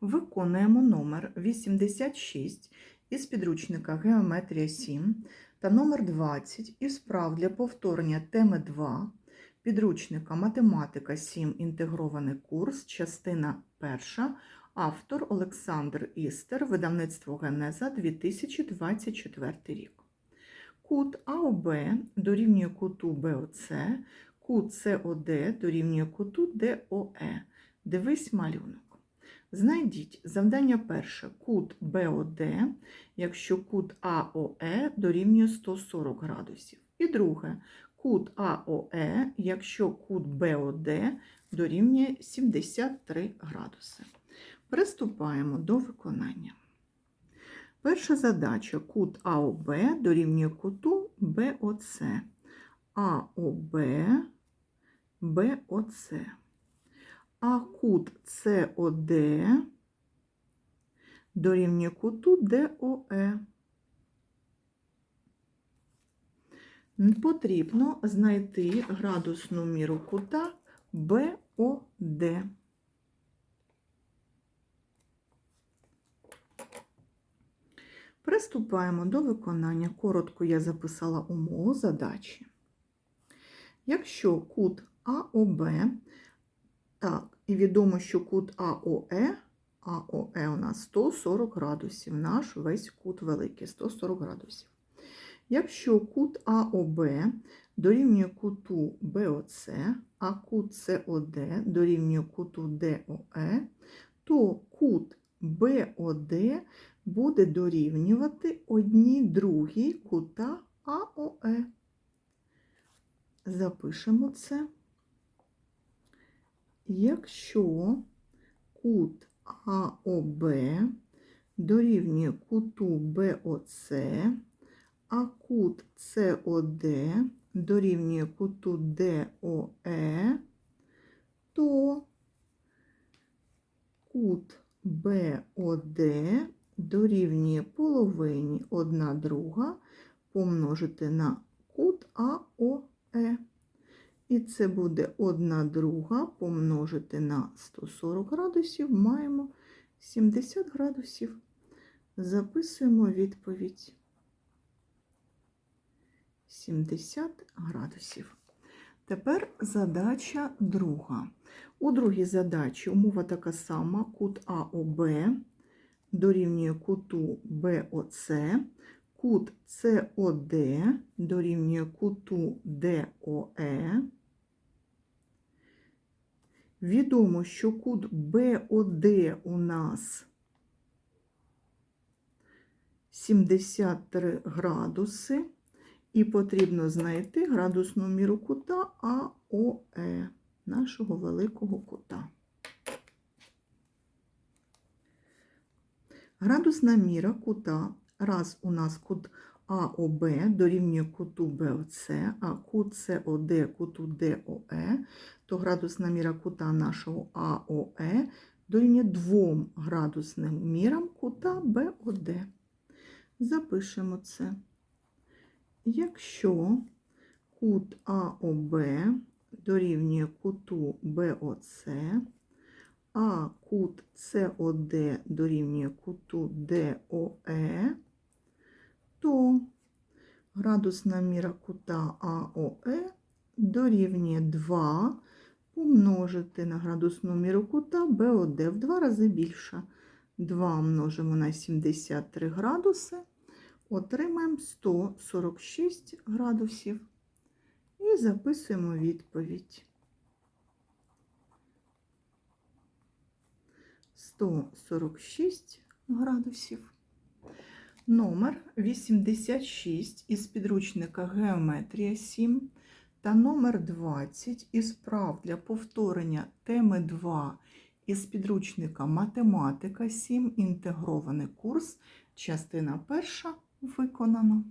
Виконуємо номер 86 із підручника Геометрія 7 та номер 20 із прав для повторення теми 2 підручника Математика 7. Інтегрований курс, частина 1, автор Олександр Істер, видавництво Генеза 2024 рік. Кут АОБ дорівнює куту БОЦ, кут СОД дорівнює куту ДОЕ. Дивись малюнок. Знайдіть завдання перше кут БОД, якщо кут АОЕ дорівнює 140 градусів. І друге кут АОЕ, якщо кут БОД дорівнює 73 градуси. Приступаємо до виконання. Перша задача кут АОБ дорівнює куту БОЦ. АОБ, БОЦ. А кут СОД дорівнює куту ДОЕ. Потрібно знайти градусну міру кута БОД. Приступаємо до виконання. Коротко я записала умову задачі. Якщо кут АОБ, так, і відомо, що кут АОЕ, АОЕ у нас 140 градусів, наш весь кут великий 140 градусів. Якщо кут АОБ дорівнює куту БОЦ, а кут СОД дорівнює куту ДОЕ, то кут БОД буде дорівнювати одній другій кута АОЕ. Запишемо це. Якщо кут АОБ дорівнює куту БОЦ, а кут СОД дорівнює куту ДОЕ, то кут БОД дорівнює половині 1 друга помножити на кут АОЕ. І це буде 1 друга помножити на 140 градусів, маємо 70 градусів. Записуємо відповідь. 70 градусів. Тепер задача друга. У другій задачі умова така сама: кут АОБ дорівнює куту БОЦ, кут СОД дорівнює куту ДОЕ. Відомо, що кут БОД у нас 73 градуси, і потрібно знайти градусну міру кута АОЕ, нашого великого кута. Градусна міра кута, раз у нас кут АОБ дорівнює куту БОЦ, а кут СОД куту ДОЕ, то градусна міра кута нашого АОЕ дорівнює 2 градусним мірам кута БОД. Запишемо це. Якщо кут АОБ дорівнює куту БОЦ, а кут СОД дорівнює куту ДОЕ, то градусна міра кута АОЕ дорівнює 2 помножити на градусну міру кута БОД в два рази більша. 2 множимо на 73 градуси, отримаємо 146 градусів і записуємо відповідь. 146 градусів. Номер 86 із підручника Геометрія 7 та номер 20 із прав для повторення теми 2 із підручника Математика 7. Інтегрований курс. Частина перша виконано.